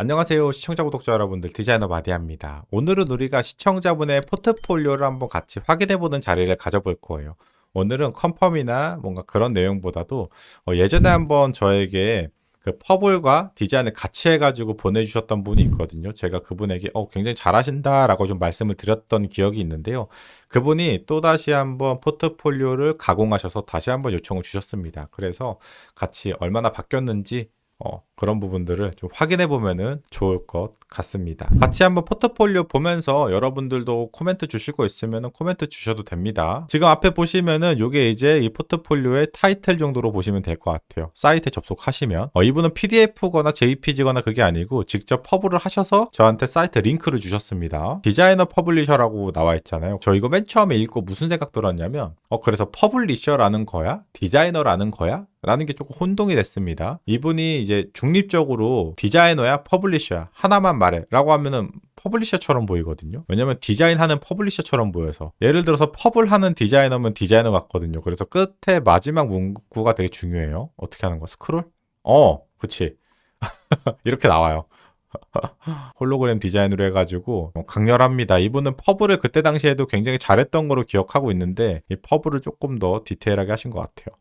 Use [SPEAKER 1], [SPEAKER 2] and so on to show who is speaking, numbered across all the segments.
[SPEAKER 1] 안녕하세요 시청자 구독자 여러분들 디자이너 마디아입니다 오늘은 우리가 시청자분의 포트폴리오를 한번 같이 확인해보는 자리를 가져볼 거예요 오늘은 컨펌이나 뭔가 그런 내용보다도 어, 예전에 한번 저에게 그 퍼블과 디자인을 같이 해가지고 보내주셨던 분이 있거든요. 제가 그분에게 어, 굉장히 잘하신다라고 좀 말씀을 드렸던 기억이 있는데요. 그분이 또 다시 한번 포트폴리오를 가공하셔서 다시 한번 요청을 주셨습니다. 그래서 같이 얼마나 바뀌었는지 어, 그런 부분들을 좀 확인해 보면은 좋을 것 같습니다. 같이 한번 포트폴리오 보면서 여러분들도 코멘트 주실 거 있으면은 코멘트 주셔도 됩니다. 지금 앞에 보시면은 요게 이제 이 포트폴리오의 타이틀 정도로 보시면 될 것 같아요. 사이트에 접속하시면 어, 이분은 PDF거나 JPG거나 그게 아니고 직접 퍼블을 하셔서 저한테 사이트 링크를 주셨습니다. 디자이너 퍼블리셔라고 나와 있잖아요. 저 이거 맨 처음에 읽고 무슨 생각 들었냐면 어 그래서 퍼블리셔라는 거야? 디자이너라는 거야? 라는 게 조금 혼동이 됐습니다. 이분이 이제 중 립적으로 디자이너야 퍼블리셔야 하나만 말해 라고 하면은 퍼블리셔처럼 보이거든요. 왜냐면 디자인하는 퍼블리셔처럼 보여서 예를 들어서 퍼블 하는 디자이너면 디자이너 같거든요. 그래서 끝에 마지막 문구가 되게 중요해요. 어떻게 하는 거야? 스크롤? 어, 그치. 이렇게 나와요. 홀로그램 디자인으로 해가지고 강렬합니다. 이분은 퍼블을 그때 당시에도 굉장히 잘했던 거로 기억하고 있는데 이 퍼블을 조금 더 디테일하게 하신 것 같아요.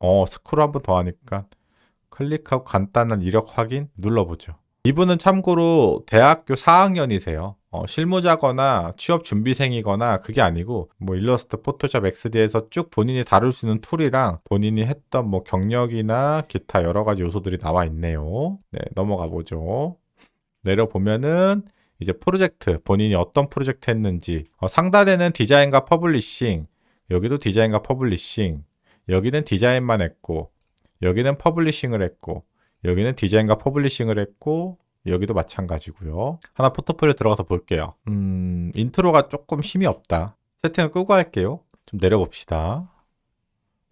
[SPEAKER 1] 어, 스크롤 한 번 더 하니까 클릭하고 간단한 이력 확인 눌러보죠. 이분은 참고로 대학교 4학년이세요. 어, 실무자거나 취업 준비생이거나 그게 아니고 뭐 일러스트, 포토샵, XD에서 쭉 본인이 다룰 수 있는 툴이랑 본인이 했던 뭐 경력이나 기타 여러 가지 요소들이 나와 있네요. 네, 넘어가 보죠. 내려보면은 이제 프로젝트, 본인이 어떤 프로젝트 했는지, 어, 상단에는 디자인과 퍼블리싱, 여기도 디자인과 퍼블리싱, 여기는 디자인만 했고, 여기는 퍼블리싱을 했고, 여기는 디자인과 퍼블리싱을 했고, 여기도 마찬가지고요. 하나 포트폴리오 들어가서 볼게요. 음, 인트로가 조금 힘이 없다. 세팅을 끄고 할게요. 좀 내려봅시다.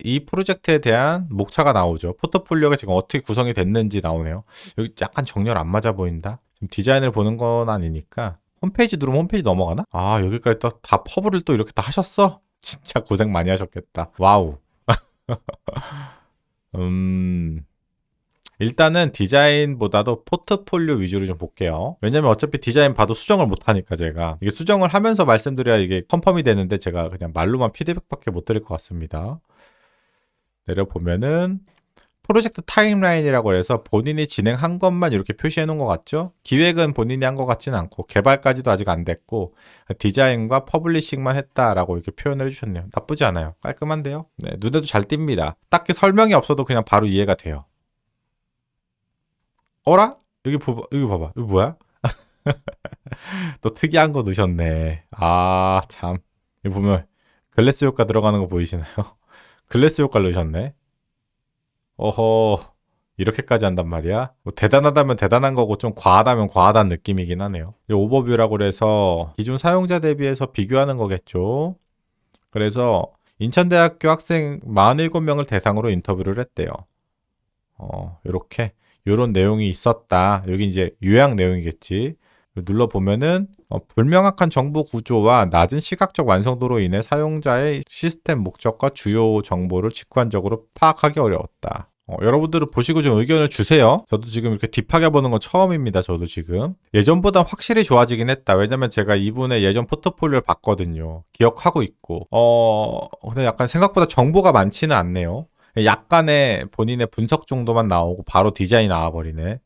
[SPEAKER 1] 이 프로젝트에 대한 목차가 나오죠. 포트폴리오가 지금 어떻게 구성이 됐는지 나오네요. 여기 약간 정렬 안 맞아 보인다. 지금 디자인을 보는 건 아니니까 홈페이지 누르면 홈페이지 넘어가나? 아 여기까지 또다 퍼블을 또 이렇게 다 하셨어? 진짜 고생 많이 하셨겠다. 와우. 음. 일단은 디자인보다도 포트폴리오 위주로 좀 볼게요. 왜냐면 어차피 디자인 봐도 수정을 못 하니까 제가 이게 수정을 하면서 말씀드려야 이게 컨펌이 되는데 제가 그냥 말로만 피드백밖에 못 드릴 것 같습니다. 내려보면은 프로젝트 타임라인이라고 해서 본인이 진행한 것만 이렇게 표시해 놓은 것 같죠? 기획은 본인이 한 것 같지는 않고 개발까지도 아직 안 됐고 디자인과 퍼블리싱만 했다라고 이렇게 표현을 해주셨네요. 나쁘지 않아요. 깔끔한데요? 네, 눈에도 잘 띕니다. 딱히 설명이 없어도 그냥 바로 이해가 돼요. 어라? 여기 봐봐, 여기 봐봐. 이거 뭐야? 또 특이한 거 넣으셨네. 아, 참. 여기 보면 글래스 효과 들어가는 거 보이시나요? 글래스 효과 넣으셨네. 어허, 이렇게까지 한단 말이야? 뭐 대단하다면 대단한 거고 좀 과하다면 과하다는 느낌이긴 하네요. 이 오버뷰라고 그래서 기존 사용자 대비해서 비교하는 거겠죠. 그래서 인천대학교 학생 47명을 대상으로 인터뷰를 했대요. 어, 이렇게 요런 내용이 있었다. 여기 이제 요약 내용이겠지. 눌러보면은 어, 불명확한 정보 구조와 낮은 시각적 완성도로 인해 사용자의 시스템 목적과 주요 정보를 직관적으로 파악하기 어려웠다. 어, 여러분들은 보시고 좀 의견을 주세요. 저도 지금 이렇게 딥하게 보는 건 처음입니다. 저도 지금. 예전보다 확실히 좋아지긴 했다. 왜냐면 제가 이분의 예전 포트폴리오를 봤거든요. 기억하고 있고. 어, 근데 약간 생각보다 정보가 많지는 않네요. 약간의 본인의 분석 정도만 나오고 바로 디자인이 나와버리네.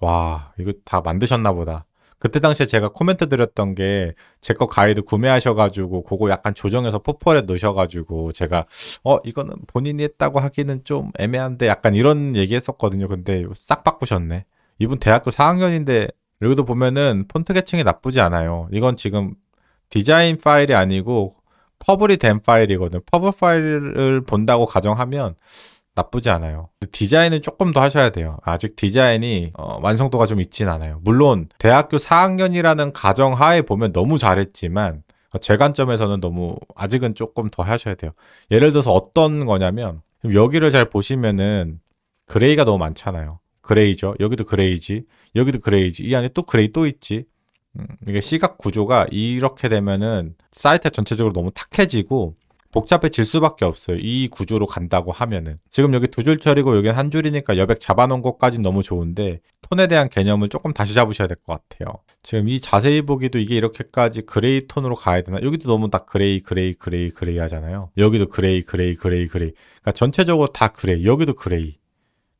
[SPEAKER 1] 와, 이거 다 만드셨나 보다. 그때 당시에 제가 코멘트 드렸던 게 제 거 가이드 구매하셔가지고 그거 약간 조정해서 포펄에 넣으셔가지고 제가 어 이거는 본인이 했다고 하기는 좀 애매한데 약간 이런 얘기 했었거든요. 근데 싹 바꾸셨네. 이분 대학교 4학년인데 여기도 보면은 폰트 계층이 나쁘지 않아요. 이건 지금 디자인 파일이 아니고 퍼블이 된 파일이거든. 퍼블 파일을 본다고 가정하면 나쁘지 않아요. 디자인은 조금 더 하셔야 돼요. 아직 디자인이 어, 완성도가 좀 있진 않아요. 물론 대학교 4학년이라는 가정 하에 보면 너무 잘했지만 제 관점에서는 너무 아직은 조금 더 하셔야 돼요. 예를 들어서 어떤 거냐면 여기를 잘 보시면은 그레이가 너무 많잖아요. 그레이죠. 여기도 그레이지. 여기도 그레이지. 이 안에 또 그레이 또 있지. 음, 이게 시각 구조가 이렇게 되면은 사이트 전체적으로 너무 탁해지고 복잡해질 수밖에 없어요. 이 구조로 간다고 하면은. 지금 여기 두 줄 처리고 여기 한 줄이니까 여백 잡아놓은 것까진 너무 좋은데 톤에 대한 개념을 조금 다시 잡으셔야 될 것 같아요. 지금 이 자세히 보기도 이게 이렇게까지 그레이 톤으로 가야 되나? 여기도 너무 딱 그레이, 그레이, 그레이, 그레이 하잖아요. 여기도 그레이, 그레이, 그레이, 그레이. 그러니까 전체적으로 다 그레이. 여기도 그레이.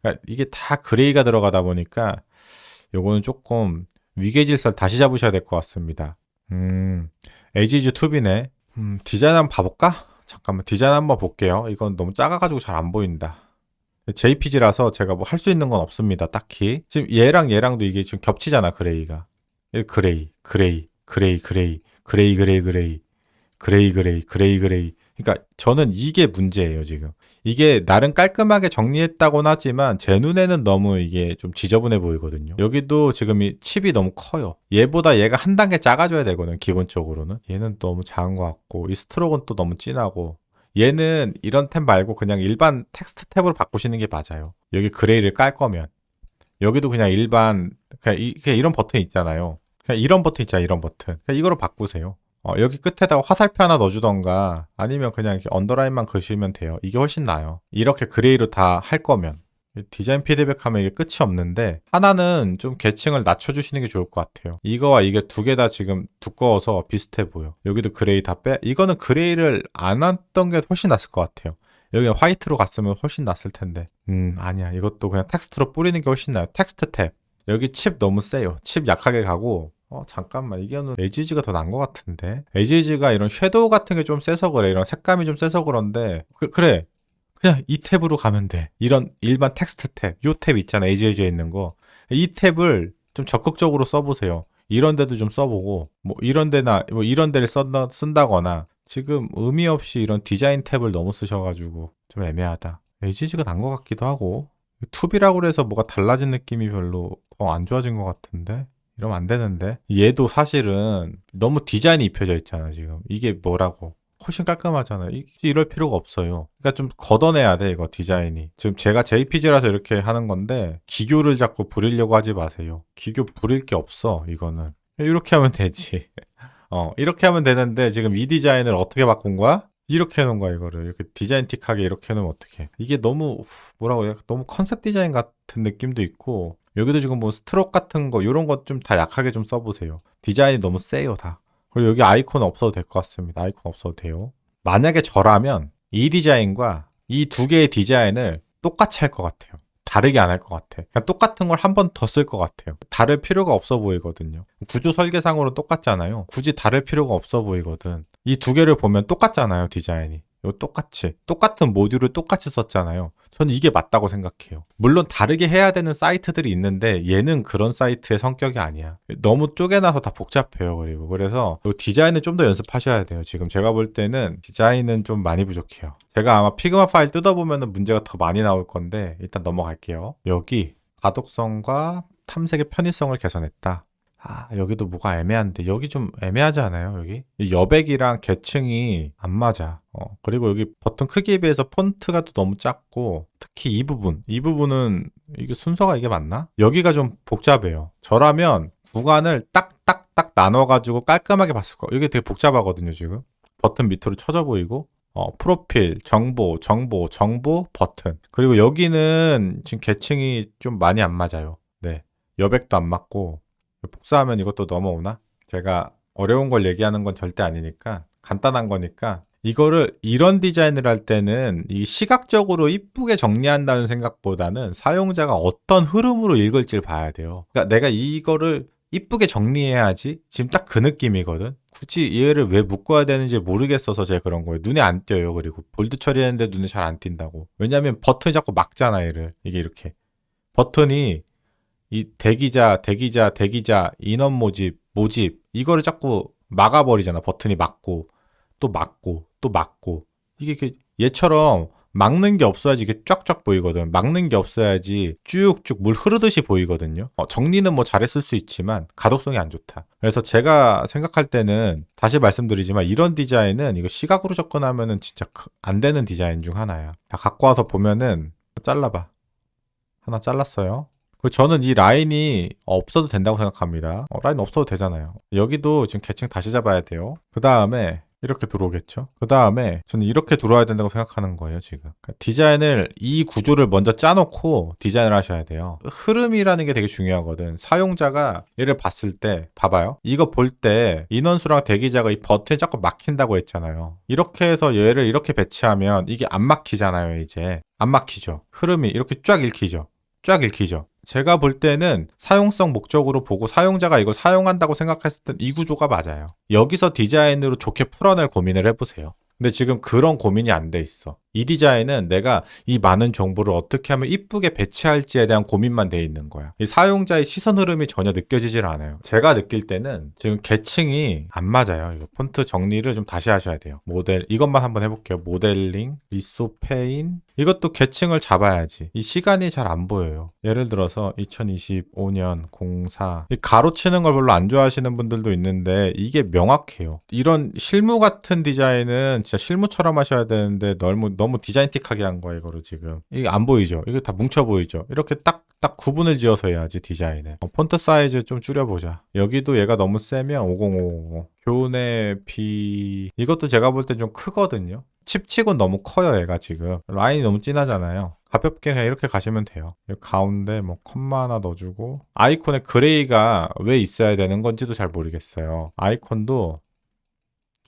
[SPEAKER 1] 그러니까 이게 다 그레이가 들어가다 보니까 요거는 조금 위계질서를 다시 잡으셔야 될 것 같습니다. 음, 에이지즈 투비네. 음, 디자인 한번 봐볼까? 잠깐만, 디자인 한번 볼게요. 이건 너무 작아가지고 잘 안 보인다. JPG라서 제가 뭐 할 수 있는 건 없습니다, 딱히. 지금 얘랑 얘랑도 이게 지금 겹치잖아, 그레이가. 이 그레이, 그레이, 그레이, 그레이, 그레이, 그레이, 그레이, 그레이, 그레이, 그레이, 그레이. 그러니까 저는 이게 문제예요, 지금. 이게 나름 깔끔하게 정리했다고는 하지만 제 눈에는 너무 이게 좀 지저분해 보이거든요. 여기도 지금 이 칩이 너무 커요. 얘보다 얘가 한 단계 작아져야 되거든, 기본적으로는. 얘는 너무 작은 것 같고, 이 스트로크는 또 너무 진하고, 얘는 이런 탭 말고 그냥 일반 텍스트 탭으로 바꾸시는 게 맞아요. 여기 그레이를 깔 거면. 여기도 그냥 일반, 그냥, 이, 이런 버튼 있잖아요. 그냥 이런 버튼 있잖아요, 이런 버튼. 이거로 바꾸세요. 어, 여기 끝에다가 화살표 하나 넣어주던가 아니면 그냥 이렇게 언더라인만 그시면 돼요. 이게 훨씬 나아요. 이렇게 그레이로 다 할 거면. 디자인 피드백 하면 이게 끝이 없는데 하나는 좀 계층을 낮춰주시는 게 좋을 것 같아요. 이거와 이게 두 개 다 지금 두꺼워서 비슷해 보여. 여기도 그레이 다 빼. 이거는 그레이를 안 했던 게 훨씬 낫을 것 같아요. 여기 화이트로 갔으면 훨씬 낫을 텐데. 음 아니야. 이것도 그냥 텍스트로 뿌리는 게 훨씬 나아요. 텍스트 탭. 여기 칩 너무 세요. 칩 약하게 가고 어 잠깐만 이게는 에지지가 더 나은 것 같은데? 에지지가 이런 섀도우 같은 게 좀 세서 그래. 이런 색감이 좀 세서 그런데. 그, 그래. 그냥 이 탭으로 가면 돼. 이런 일반 텍스트 탭 요 탭 있잖아 에지지에 있는 거. 이 탭을 좀 적극적으로 써보세요. 이런 데도 좀 써보고 뭐 이런 데나 뭐 이런 데를 쓴다, 쓴다거나. 지금 의미 없이 이런 디자인 탭을 너무 쓰셔가지고 좀 애매하다. 에지지가 난 것 같기도 하고. 투비라고 해서 뭐가 달라진 느낌이 별로 더 안 좋아진 것 같은데 이러면 안 되는데. 얘도 사실은 너무 디자인이 입혀져 있잖아, 지금. 이게 뭐라고. 훨씬 깔끔하잖아. 이- 이럴 필요가 없어요. 그러니까 좀 걷어내야 돼, 이거 디자인이. 지금 제가 JPG라서 이렇게 하는 건데, 기교를 자꾸 부리려고 하지 마세요. 기교 부릴 게 없어, 이거는. 이렇게 하면 되지. 어, 이렇게 하면 되는데, 지금 이 디자인을 어떻게 바꾼 거야? 이렇게 해놓은 거야, 이거를. 이렇게 디자인틱하게 이렇게 해놓으면 어떡해. 이게 너무, 뭐라고 해야, 너무 컨셉 디자인 같은 느낌도 있고, 여기도 지금 뭐 스트로크 같은 거, 요런 것 좀 다 약하게 좀 써보세요. 디자인이 너무 세요, 다. 그리고 여기 아이콘 없어도 될 것 같습니다. 아이콘 없어도 돼요. 만약에 저라면 이 디자인과 이 두 개의 디자인을 똑같이 할 것 같아요. 다르게 안 할 것 같아. 그냥 똑같은 걸 한 번 더 쓸 것 같아요. 다를 필요가 없어 보이거든요. 구조 설계상으로 똑같잖아요. 굳이 다를 필요가 없어 보이거든. 이 두 개를 보면 똑같잖아요, 디자인이. 이거 똑같이. 똑같은 모듈을 똑같이 썼잖아요. 저는 이게 맞다고 생각해요. 물론 다르게 해야 되는 사이트들이 있는데 얘는 그런 사이트의 성격이 아니야. 너무 쪼개놔서 다 복잡해요. 그리고 그래서 이 디자인을 좀 더 연습하셔야 돼요. 지금 제가 볼 때는 디자인은 좀 많이 부족해요. 제가 아마 피그마 파일 뜯어보면 문제가 더 많이 나올 건데 일단 넘어갈게요. 여기 가독성과 탐색의 편의성을 개선했다. 아, 여기도 뭐가 애매한데, 여기 좀 애매하지 않아요, 여기? 이 여백이랑 계층이 안 맞아. 어, 그리고 여기 버튼 크기에 비해서 폰트가 또 너무 작고, 특히 이 부분, 이 부분은, 이게 순서가 이게 맞나? 여기가 좀 복잡해요. 저라면 구간을 딱딱딱 나눠가지고 깔끔하게 봤을 거. 이게 되게 복잡하거든요, 지금. 버튼 밑으로 쳐져 보이고, 어, 프로필, 정보, 정보, 정보, 버튼. 그리고 여기는 지금 계층이 좀 많이 안 맞아요. 네. 여백도 안 맞고, 복사하면 이것도 넘어오나? 제가 어려운 걸 얘기하는 건 절대 아니니까 간단한 거니까 이거를 이런 디자인을 할 때는 이 시각적으로 이쁘게 정리한다는 생각보다는 사용자가 어떤 흐름으로 읽을지를 봐야 돼요. 그러니까 내가 이거를 이쁘게 정리해야지 지금 딱 그 느낌이거든. 굳이 얘를 왜 묶어야 되는지 모르겠어서 제가 그런 거예요. 눈에 안 띄어요. 그리고 볼드 처리했는데 눈에 잘 안 띈다고. 왜냐하면 버튼이 자꾸 막잖아 얘를. 이게 이렇게 버튼이 이 대기자, 대기자, 대기자, 인원 모집, 모집 이거를 자꾸 막아버리잖아. 버튼이 막고 또 막고 또 막고 이게 얘처럼 막는 게 없어야지 이게 쫙쫙 보이거든. 막는 게 없어야지 쭉쭉 물 흐르듯이 보이거든요. 어, 정리는 뭐 잘했을 수 있지만 가독성이 안 좋다. 그래서 제가 생각할 때는 다시 말씀드리지만 이런 디자인은 이거 시각으로 접근하면은 진짜 크- 안 되는 디자인 중 하나야. 자, 갖고 와서 보면은 잘라봐. 하나 잘랐어요. 그리고 저는 이 라인이 없어도 된다고 생각합니다. 어, 라인 없어도 되잖아요. 여기도 지금 계층 다시 잡아야 돼요. 그 다음에 이렇게 들어오겠죠. 그 다음에 저는 이렇게 들어와야 된다고 생각하는 거예요, 지금. 그러니까 디자인을 이 구조를 먼저 짜놓고 디자인을 하셔야 돼요. 흐름이라는 게 되게 중요하거든. 사용자가 얘를 봤을 때, 봐봐요. 이거 볼 때 인원수랑 대기자가 이 버튼이 자꾸 막힌다고 했잖아요. 이렇게 해서 얘를 이렇게 배치하면 이게 안 막히잖아요, 이제. 안 막히죠. 흐름이 이렇게 쫙 읽히죠. 쫙 읽히죠. 제가 볼 때는 사용성 목적으로 보고 사용자가 이걸 사용한다고 생각했을 땐 이 구조가 맞아요. 여기서 디자인으로 좋게 풀어낼 고민을 해보세요. 근데 지금 그런 고민이 안 돼 있어. 이 디자인은 내가 이 많은 정보를 어떻게 하면 이쁘게 배치할지에 대한 고민만 돼 있는 거야. 이 사용자의 시선 흐름이 전혀 느껴지질 않아요. 제가 느낄 때는 지금 계층이 안 맞아요. 이거 폰트 정리를 좀 다시 하셔야 돼요. 모델 이것만 한번 해볼게요. 모델링, 리소페인 이것도 계층을 잡아야지. 이 시간이 잘 안 보여요. 예를 들어서 2025년 04. 이 가로치는 걸 별로 안 좋아하시는 분들도 있는데 이게 명확해요. 이런 실무 같은 디자인은 진짜 실무처럼 하셔야 되는데 너무 너무 디자인틱하게 한 거예요, 이거를 지금. 이게 안 보이죠? 이게 다 뭉쳐 보이죠? 이렇게 딱딱 구분을 지어서 해야지 디자인을. 어, 폰트 사이즈 좀 줄여보자. 여기도 얘가 너무 세면 50550. 교내 비 이것도 제가 볼 때 좀 크거든요. 칩치곤 너무 커요, 얘가 지금. 라인이 너무 진하잖아요. 가볍게 그냥 이렇게 가시면 돼요. 가운데 뭐 컴마 하나 넣어주고 아이콘에 그레이가 왜 있어야 되는 건지도 잘 모르겠어요. 아이콘도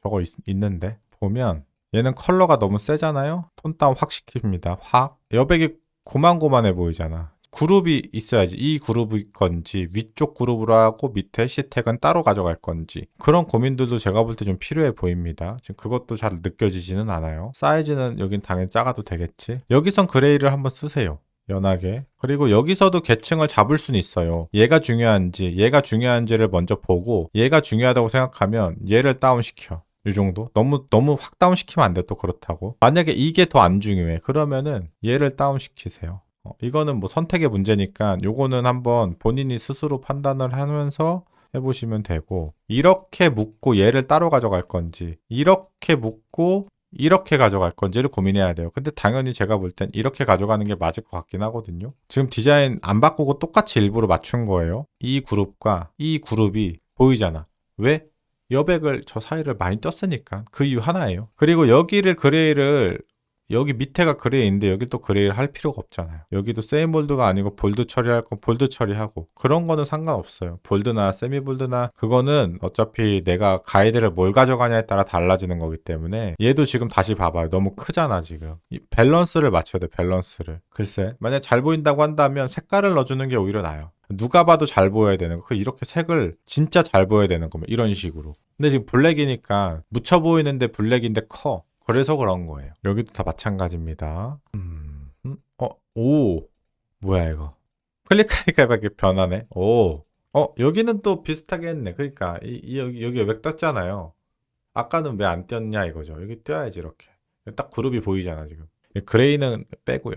[SPEAKER 1] 저거 있, 있는데 보면 얘는 컬러가 너무 세잖아요. 톤 다운 확 시킵니다. 확. 여백이 고만고만해 보이잖아. 그룹이 있어야지. 이 그룹일 건지, 위쪽 그룹으로 하고 밑에 시택은 따로 가져갈 건지. 그런 고민들도 제가 볼 때 좀 필요해 보입니다. 지금 그것도 잘 느껴지지는 않아요. 사이즈는 여긴 당연히 작아도 되겠지. 여기선 그레이를 한번 쓰세요. 연하게. 그리고 여기서도 계층을 잡을 수는 있어요. 얘가 중요한지, 얘가 중요한지를 먼저 보고, 얘가 중요하다고 생각하면 얘를 다운시켜. 이 정도? 너무, 너무 확 다운 시키면 안 돼, 또 그렇다고. 만약에 이게 더 안 중요해. 그러면은 얘를 다운 시키세요. 어, 이거는 뭐 선택의 문제니까 요거는 한번 본인이 스스로 판단을 하면서 해보시면 되고, 이렇게 묶고 얘를 따로 가져갈 건지, 이렇게 묶고 이렇게 가져갈 건지를 고민해야 돼요. 근데 당연히 제가 볼 땐 이렇게 가져가는 게 맞을 것 같긴 하거든요. 지금 디자인 안 바꾸고 똑같이 일부러 맞춘 거예요. 이 그룹과 이 그룹이 보이잖아. 왜? 여백을 저 사이를 많이 떴으니까 그 이유 하나예요. 그리고 여기를 그레이를 여기 밑에가 그레이인데 여기 또 그레이를 할 필요가 없잖아요. 여기도 세미볼드가 아니고 볼드 처리할 건 볼드 처리하고 그런 거는 상관없어요. 볼드나 세미 볼드나 그거는 어차피 내가 가이드를 뭘 가져가냐에 따라 달라지는 거기 때문에 얘도 지금 다시 봐봐요. 너무 크잖아 지금. 이 밸런스를 맞춰야 돼 밸런스를. 글쎄 만약 잘 보인다고 한다면 색깔을 넣어주는 게 오히려 나아요. 누가 봐도 잘 보여야 되는 거. 그 이렇게 색을 진짜 잘 보여야 되는 거면 이런 식으로. 근데 지금 블랙이니까 묻혀 보이는데 블랙인데 커. 그래서 그런 거예요. 여기도 다 마찬가지입니다. 음, 음, 어, 오, 뭐야 이거? 클릭하니까 이렇게 변하네. 오, 어, 여기는 또 비슷하게 했네. 그러니까 이, 이 여기 여기 왜 떴잖아요. 아까는 왜 안 떴냐 이거죠. 여기 띄어야지 이렇게. 딱 그룹이 보이잖아 지금. 그레이는 빼고요.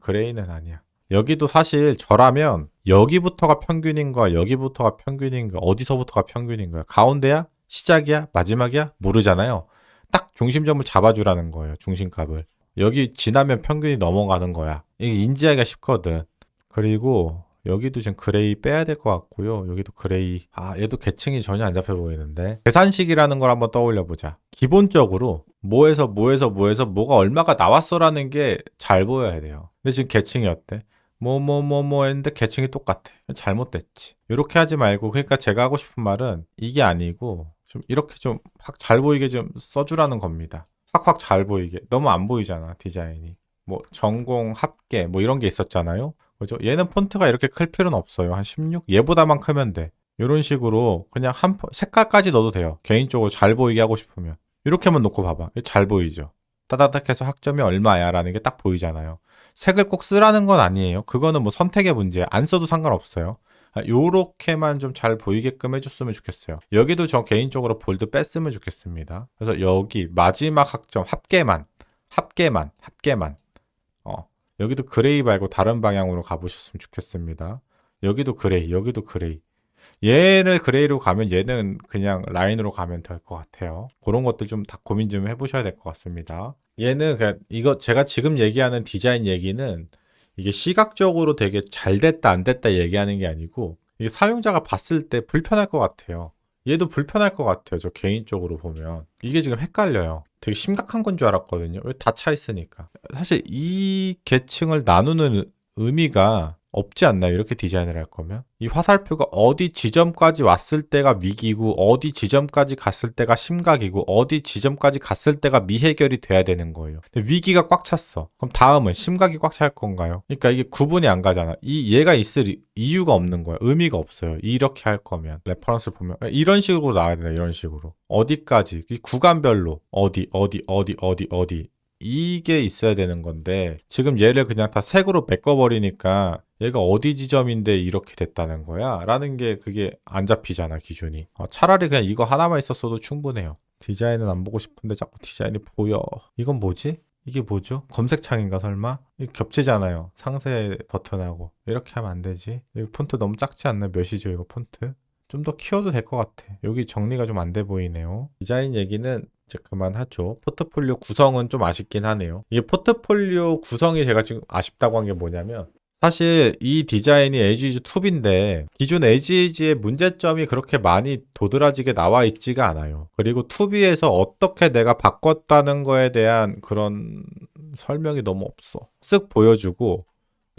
[SPEAKER 1] 그레이는 아니야. 여기도 사실 저라면 여기부터가 평균인 거야, 여기부터가 평균인 거야, 어디서부터가 평균인 거야. 가운데야? 시작이야? 마지막이야? 모르잖아요. 딱 중심점을 잡아주라는 거예요. 중심값을. 여기 지나면 평균이 넘어가는 거야. 이게 인지하기가 쉽거든. 그리고 여기도 지금 그레이 빼야 될 것 같고요. 여기도 그레이. 아, 얘도 계층이 전혀 안 잡혀 보이는데. 계산식이라는 걸 한번 떠올려 보자. 기본적으로 뭐에서 뭐에서 뭐에서 뭐가 얼마가 나왔어라는 게 잘 보여야 돼요. 근데 지금 계층이 어때? 뭐뭐뭐뭐 했는데 계층이 똑같아. 잘못됐지. 이렇게 하지 말고 그러니까 제가 하고 싶은 말은 이게 아니고 좀 이렇게 좀 확 잘 보이게 좀 써주라는 겁니다. 확확 잘 보이게. 너무 안 보이잖아, 디자인이. 뭐 전공, 합계 뭐 이런 게 있었잖아요. 그죠? 얘는 폰트가 이렇게 클 필요는 없어요. 한 16? 얘보다만 크면 돼. 이런 식으로 그냥 한 포- 색깔까지 넣어도 돼요. 개인적으로 잘 보이게 하고 싶으면. 이렇게만 놓고 봐봐. 잘 보이죠? 따다닥해서 학점이 얼마야 라는 게 딱 보이잖아요. 색을 꼭 쓰라는 건 아니에요. 그거는 뭐 선택의 문제야. 안 써도 상관없어요. 아, 요렇게만 좀 잘 보이게끔 해줬으면 좋겠어요. 여기도 저 개인적으로 볼드 뺐으면 좋겠습니다. 그래서 여기 마지막 학점 합계만, 합계만, 합계만. 어, 여기도 그레이 말고 다른 방향으로 가보셨으면 좋겠습니다. 여기도 그레이, 여기도 그레이. 얘를 그레이로 가면 얘는 그냥 라인으로 가면 될 것 같아요. 그런 것들 좀 다 고민 좀 해보셔야 될 것 같습니다. 얘는 그냥 이거 제가 지금 얘기하는 디자인 얘기는 이게 시각적으로 되게 잘 됐다 안 됐다 얘기하는 게 아니고 이게 사용자가 봤을 때 불편할 것 같아요. 얘도 불편할 것 같아요. 저 개인적으로 보면. 이게 지금 헷갈려요. 되게 심각한 건 줄 알았거든요. 왜 다 차 있으니까. 사실 이 계층을 나누는 의- 의미가 없지 않나요? 이렇게 디자인을 할 거면? 이 화살표가 어디 지점까지 왔을 때가 위기고, 어디 지점까지 갔을 때가 심각이고, 어디 지점까지 갔을 때가 미해결이 돼야 되는 거예요. 근데 위기가 꽉 찼어. 그럼 다음은 심각이 꽉 찰 건가요? 그러니까 이게 구분이 안 가잖아. 이 얘가 있을 이- 이유가 없는 거야. 의미가 없어요. 이렇게 할 거면 레퍼런스를 보면 이런 식으로 나와야 된다. 이런 식으로 어디까지 이 구간별로 어디 어디 어디 어디 어디 이게 있어야 되는 건데 지금 얘를 그냥 다 색으로 메꿔버리니까 얘가 어디 지점인데 이렇게 됐다는 거야 라는 게 그게 안 잡히잖아 기준이 어, 차라리 그냥 이거 하나만 있었어도 충분해요 디자인은 안 보고 싶은데 자꾸 디자인이 보여 이건 뭐지? 이게 뭐죠? 검색창인가 설마? 이 겹치잖아요 상세 버튼하고 이렇게 하면 안 되지 이 폰트 너무 작지 않나? 몇이죠 이거 폰트? 좀 더 키워도 될 것 같아. 여기 정리가 좀 안 돼 보이네요. 디자인 얘기는 이제 그만하죠. 포트폴리오 구성은 좀 아쉽긴 하네요. 이게 포트폴리오 구성이 제가 지금 아쉽다고 한 게 뭐냐면 사실 이 디자인이 에지이즈 2B인데 기존 에지이즈의 문제점이 그렇게 많이 도드라지게 나와 있지가 않아요. 그리고 2B에서 어떻게 내가 바꿨다는 거에 대한 그런 설명이 너무 없어. 쓱 보여주고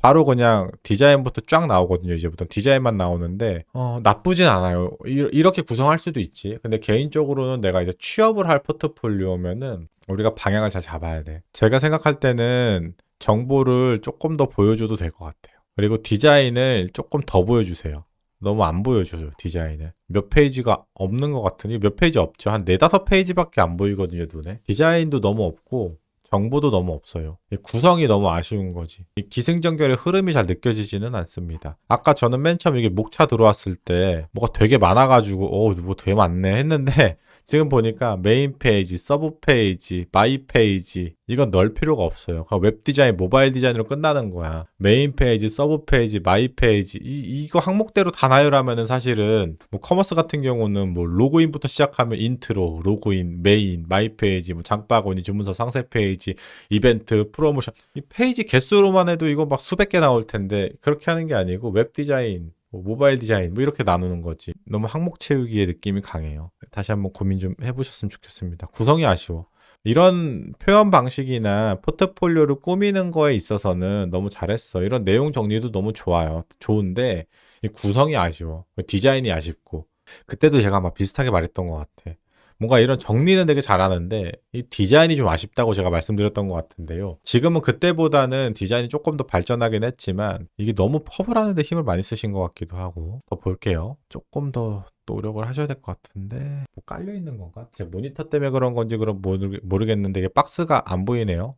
[SPEAKER 1] 바로 그냥 디자인부터 쫙 나오거든요. 이제부터 디자인만 나오는데 어, 나쁘진 않아요. 이, 이렇게 구성할 수도 있지. 근데 개인적으로는 내가 이제 취업을 할 포트폴리오면은 우리가 방향을 잘 잡아야 돼. 제가 생각할 때는 정보를 조금 더 보여줘도 될 것 같아요. 그리고 디자인을 조금 더 보여주세요. 너무 안 보여줘요, 디자인을. 몇 페이지가 없는 것 같으니 몇 페이지 없죠. 한 네다섯 페이지밖에 안 보이거든요, 눈에. 디자인도 너무 없고, 정보도 너무 없어요. 이 구성이 너무 아쉬운 거지. 이 기승전결의 흐름이 잘 느껴지지는 않습니다. 아까 저는 맨 처음 이게 목차 들어왔을 때 뭐가 되게 많아가지고 어, 뭐 되게 많네 했는데 지금 보니까 메인 페이지, 서브 페이지, 마이 페이지 이건 넣을 필요가 없어요. 그냥 웹 디자인, 모바일 디자인으로 끝나는 거야. 메인 페이지, 서브 페이지, 마이 페이지 이 이거 항목대로 다 나열하면은 사실은 뭐 커머스 같은 경우는 뭐 로그인부터 시작하면 인트로, 로그인, 메인, 마이 페이지, 뭐 장바구니, 주문서 상세 페이지, 이벤트, 프로모션 이 페이지 개수로만 해도 이거 막 수백 개 나올 텐데 그렇게 하는 게 아니고 웹 디자인 뭐 모바일 디자인 뭐 이렇게 나누는 거지. 너무 항목 채우기의 느낌이 강해요. 다시 한번 고민 좀 해보셨으면 좋겠습니다. 구성이 아쉬워. 이런 표현 방식이나 포트폴리오를 꾸미는 거에 있어서는 너무 잘했어. 이런 내용 정리도 너무 좋아요. 좋은데 이 구성이 아쉬워. 디자인이 아쉽고. 그때도 제가 막 비슷하게 말했던 것 같아. 뭔가 이런 정리는 되게 잘하는데 이 디자인이 좀 아쉽다고 제가 말씀드렸던 것 같은데요. 지금은 그때보다는 디자인이 조금 더 발전하긴 했지만 이게 너무 퍼블하는데 힘을 많이 쓰신 것 같기도 하고 더 볼게요. 조금 더 노력을 하셔야 될 것 같은데 뭐 깔려 있는 건가? 제 모니터 때문에 그런 건지 모르, 모르겠는데 이게 박스가 안 보이네요.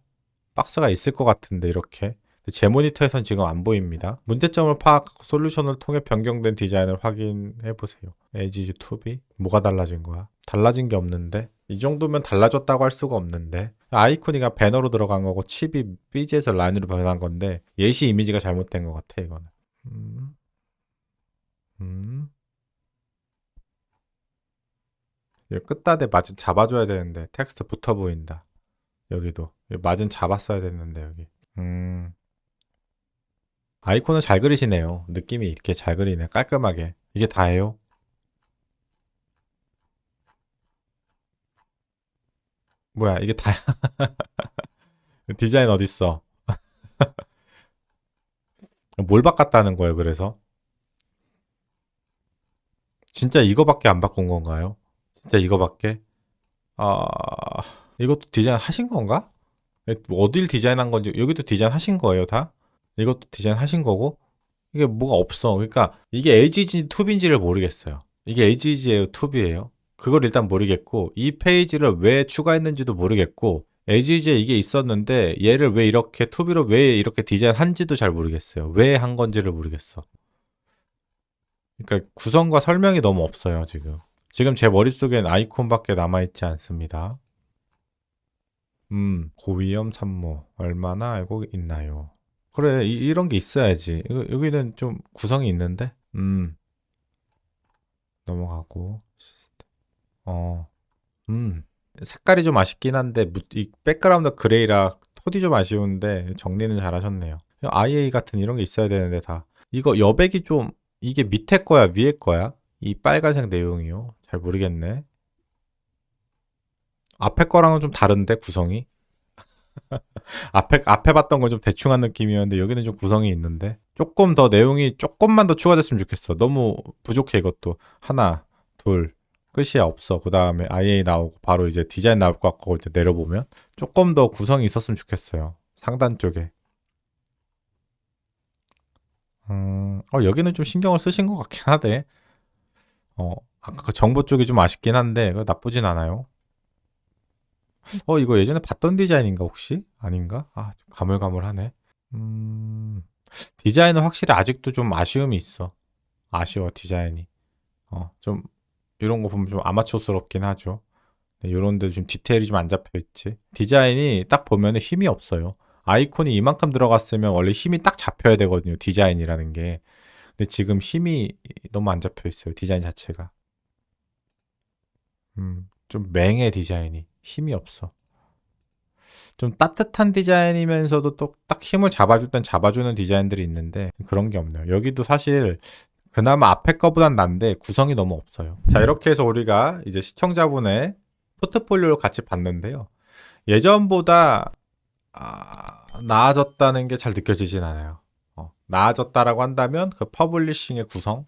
[SPEAKER 1] 박스가 있을 것 같은데 이렇게 제 모니터에선 지금 안 보입니다. 문제점을 파악하고 솔루션을 통해 변경된 디자인을 확인해 보세요. 에지즈 2B 뭐가 달라진 거야? 달라진 게 없는데 이 정도면 달라졌다고 할 수가 없는데 아이콘이가 배너로 들어간 거고 칩이 BG에서 라인으로 변한 건데 예시 이미지가 잘못된 것 같아 이거는. 음. 음. 이 끝단에 마진 잡아줘야 되는데 텍스트 붙어 보인다. 여기도 이 마진 잡았어야 됐는데 여기. 음. 아이콘을 잘 그리시네요. 느낌이 이렇게 잘 그리네. 깔끔하게. 이게 다예요? 뭐야, 이게 다야? 디자인 어딨어? 뭘 바꿨다는 거예요, 그래서? 진짜 이거밖에 안 바꾼 건가요? 진짜 이거밖에? 아, 이것도 디자인 하신 건가? 어딜 디자인한 건지, 여기도 디자인 하신 거예요, 다? 이것도 디자인 하신 거고? 이게 뭐가 없어. 그러니까 이게 HG 2B인지를 모르겠어요. 이게 HG예요, 2B예요? 그걸 일단 모르겠고 이 페이지를 왜 추가했는지도 모르겠고 HG에 이게 있었는데 얘를 왜 이렇게 2B로 왜 이렇게 디자인한지도 잘 모르겠어요. 왜 한 건지를 모르겠어. 그러니까 구성과 설명이 너무 없어요, 지금. 지금 제 머릿속엔 아이콘밖에 남아있지 않습니다. 음, 고위험 산모 얼마나 알고 있나요? 그래, 이, 런게 있어야지. 여기는 좀 구성이 있는데? 음, 넘어가고. 어, 음. 색깔이 좀 아쉽긴 한데, 무- 이 백그라운드 그레이라 톤이 좀 아쉬운데, 정리는 잘 하셨네요. IA 같은 이런 게 있어야 되는데, 다. 이거 여백이 좀, 이게 밑에 거야, 위에 거야? 이 빨간색 내용이요. 잘 모르겠네. 앞에 거랑은 좀 다른데 구성이. 앞에 앞에 봤던 건 좀 대충한 느낌이었는데 여기는 좀 구성이 있는데 조금 더 내용이 조금만 더 추가됐으면 좋겠어. 너무 부족해 이것도 하나 둘 끝이야 없어. 그 다음에 IA 나오고 바로 이제 디자인 나올 것 같고 이제 내려보면 조금 더 구성이 있었으면 좋겠어요. 상단 쪽에. 음, 어, 여기는 좀 신경을 쓰신 것 같긴 하대. 어, 아까 그 정보 쪽이 좀 아쉽긴 한데, 그거 나쁘진 않아요. 어, 이거 예전에 봤던 디자인인가, 혹시? 아닌가? 아, 좀 가물가물하네. 음, 디자인은 확실히 아직도 좀 아쉬움이 있어. 아쉬워, 디자인이. 어, 좀, 이런 거 보면 좀 아마추어스럽긴 하죠. 네, 요런 데좀 디테일이 좀 안 잡혀 있지. 디자인이 딱 보면은 힘이 없어요. 아이콘이 이만큼 들어갔으면 원래 힘이 딱 잡혀야 되거든요. 디자인이라는 게. 근데 지금 힘이 너무 안 잡혀 있어요. 디자인 자체가. 음, 좀 맹해 디자인이. 힘이 없어. 좀 따뜻한 디자인이면서도 또 딱 힘을 잡아줄 땐 잡아주는 디자인들이 있는데 그런 게 없네요. 여기도 사실 그나마 앞에 거보단 난데 구성이 너무 없어요. 자, 이렇게 해서 우리가 이제 시청자분의 포트폴리오를 같이 봤는데요. 예전보다 아, 나아졌다는 게 잘 느껴지진 않아요. 어, 나아졌다라고 한다면 그 퍼블리싱의 구성,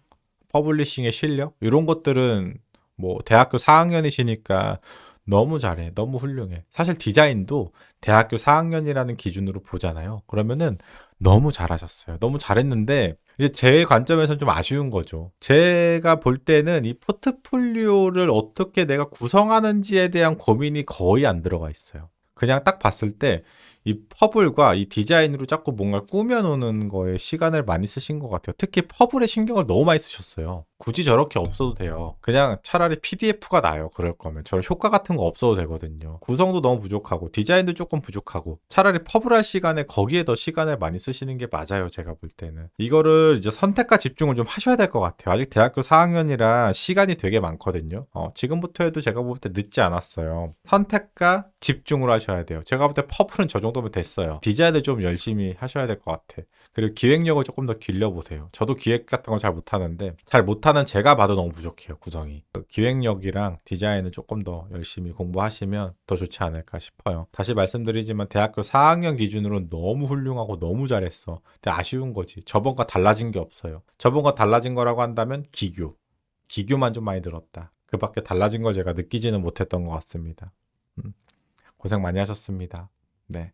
[SPEAKER 1] 퍼블리싱의 실력 이런 것들은 뭐 대학교 4학년이시니까 너무 잘해, 너무 훌륭해. 사실 디자인도 대학교 4학년이라는 기준으로 보잖아요. 그러면은 너무 잘하셨어요. 너무 잘했는데 이제 제 관점에서는 좀 아쉬운 거죠. 제가 볼 때는 이 포트폴리오를 어떻게 내가 구성하는지에 대한 고민이 거의 안 들어가 있어요. 그냥 딱 봤을 때 이 퍼블과 이 디자인으로 자꾸 뭔가 꾸며놓는 거에 시간을 많이 쓰신 것 같아요. 특히 퍼블에 신경을 너무 많이 쓰셨어요. 굳이 저렇게 없어도 돼요. 그냥 차라리 PDF가 나요. 그럴 거면. 저런 효과 같은 거 없어도 되거든요. 구성도 너무 부족하고, 디자인도 조금 부족하고, 차라리 퍼블 할 시간에 거기에 더 시간을 많이 쓰시는 게 맞아요. 제가 볼 때는. 이거를 이제 선택과 집중을 좀 하셔야 될 것 같아요. 아직 대학교 4학년이라 시간이 되게 많거든요. 어, 지금부터 해도 제가 볼 때 늦지 않았어요. 선택과 집중을 하셔야 돼요. 제가 볼 때 퍼블은 저 정도 면 됐어요. 디자인을 좀 열심히 하셔야 될 것 같아. 그리고 기획력을 조금 더 길려보세요. 저도 기획 같은 걸 잘 못하는데 잘 못하는 제가 봐도 너무 부족해요. 구성이. 그 기획력이랑 디자인을 조금 더 열심히 공부하시면 더 좋지 않을까 싶어요. 다시 말씀드리지만 대학교 4학년 기준으로 너무 훌륭하고 너무 잘했어. 근데 아쉬운 거지. 저번과 달라진 게 없어요. 저번과 달라진 거라고 한다면 기교. 기교만 좀 많이 늘었다. 그 밖에 달라진 걸 제가 느끼지는 못했던 것 같습니다. 음, 고생 많이 하셨습니다. 네.